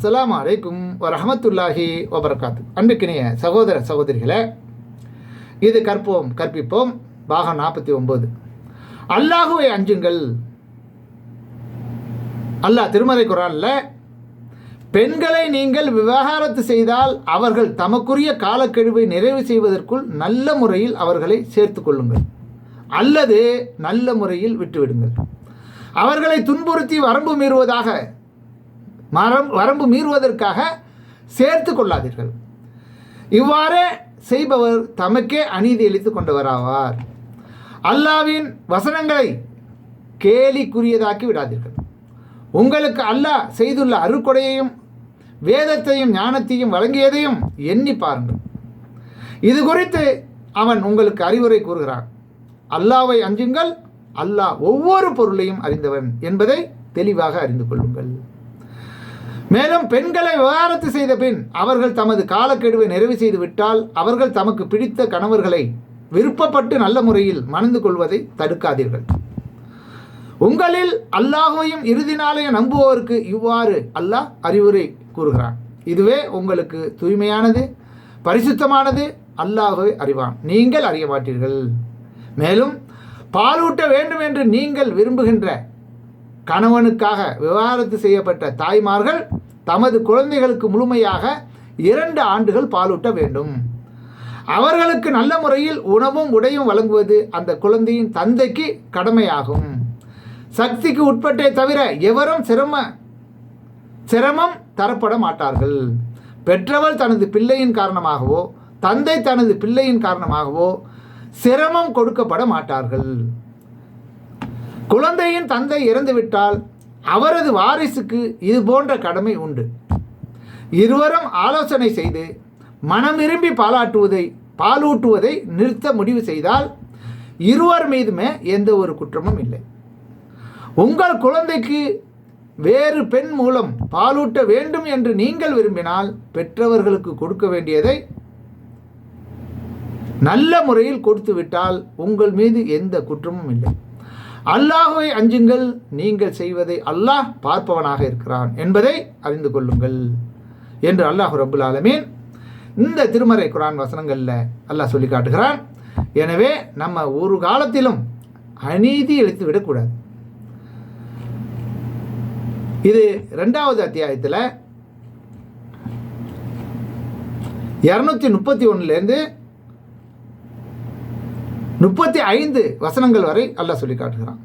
அஸ்லாம் அலைக்கும் வரமத்துல்லாஹி வபர்காத்து. அன்புக்கினிய சகோதர சகோதரிகளே இது கற்போம் கற்பிப்போம் பாகம் நாற்பத்தி ஒம்பது அல்லாஹுவை அஞ்சுங்கள். அல்லாஹ் திருமலை குரானில் பெண்களை நீங்கள் விவகாரத்து செய்தால் அவர்கள் தமக்குரிய காலக்கெடுவை நிறைவு செய்வதற்குள் நல்ல முறையில் அவர்களை சேர்த்து கொள்ளுங்கள். அல்லது நல்ல முறையில் விட்டுவிடுங்கள். அவர்களை துன்புறுத்தி வரம்பு மீறுவதாக மரம் வரம்பு மீறுவதற்காக சேர்த்து கொள்ளாதீர்கள். இவ்வாறே செய்பவர் தமக்கே அநீதி அளித்து கொண்டவராவார். அல்லாவின் வசனங்களை கேலிக்குரியதாக்கி விடாதீர்கள் உங்களுக்கு அல்லாஹ் செய்துள்ள அருக்கொடையையும் வேதத்தையும் ஞானத்தையும் வழங்கியதையும் எண்ணி பாருங்கள். இது குறித்து அவன் உங்களுக்கு அறிவுரை கூறுகிறான். அல்லாவை அஞ்சுங்கள் அல்லாஹ் ஒவ்வொரு பொருளையும் அறிந்தவன் என்பதை தெளிவாக அறிந்து கொள்ளுங்கள். மேலும் பெண்களை விவாகரத்து செய்த பின் அவர்கள் தமது காலக்கெடுவை நிறைவு செய்து விட்டால் அவர்கள் தமக்கு பிடித்த கணவர்களை விருப்பப்பட்டு நல்ல முறையில் மணந்து கொள்வதை தடுக்காதீர்கள். உங்களில் அல்லாஹையும் இறுதி நாளையும் நம்புவோருக்கு இவ்வாறு அல்லாஹ் அறிவுரை கூறுகிறான். இதுவே உங்களுக்கு தூய்மையானது பரிசுத்தமானது அல்லாஹை அறிவான். நீங்கள் அறிய மாட்டீர்கள். மேலும் பாலூட்ட வேண்டும் என்று நீங்கள் விரும்புகின்ற கணவனுக்காக விவாகரத்து செய்யப்பட்ட தாய்மார்கள் தமது குழந்தைகளுக்கு முழுமையாக இரண்டு ஆண்டுகள் பாலூட்ட வேண்டும். அவர்களுக்கு நல்ல முறையில் உணவும் உடையும் வழங்குவது அந்த குழந்தையின் தந்தைக்கு கடமையாகும். சக்திக்கு உட்பட்டே தவிர எவரும் சிரம சிரமம் தரப்பட மாட்டார்கள். பெற்றவள் தனது பிள்ளையின் காரணமாகவோ தந்தை தனது பிள்ளையின் காரணமாகவோ சிரமம் கொடுக்கப்பட மாட்டார்கள். குழந்தையின் தந்தை இறந்துவிட்டால் அவரது வாரிசுக்கு இது போன்ற கடமை உண்டு. இருவரும் ஆலோசனை செய்து மனம் விரும்பி பாலாட்டுவதை பாலூட்டுவதை நிறுத்த முடிவு செய்தால் இருவர் மீதுமே எந்த ஒரு குற்றமும் இல்லை. உங்கள் குழந்தைக்கு வேறு பெண் மூலம் பாலூட்ட வேண்டும் என்று நீங்கள் விரும்பினால் பெற்றவர்களுக்கு கொடுக்க வேண்டியதை நல்ல முறையில் கொடுத்து விட்டால் உங்கள் மீது எந்த குற்றமும் இல்லை. அல்லாஹுவை அஞ்சுங்கள் நீங்கள் செய்வதை அல்லாஹ் பார்ப்பவனாக இருக்கிறான் என்பதை அறிந்து கொள்ளுங்கள் என்று அல்லாஹ் ரபுல் ஆலமீன் இந்த திருமறை குரான் வசனங்களில் அல்லாஹ் சொல்லி காட்டுகிறான். எனவே நம்ம ஒரு காலத்திலும் அநீதி இழைத்து விடக்கூடாது. இது ரெண்டாவது அத்தியாயத்தில் இரநூத்தி முப்பத்தி ஒன்றுலேருந்து முப்பத்தி ஐந்து வசனங்கள் வரை அல்லாஹ் சொல்லி காட்டுகிறான்.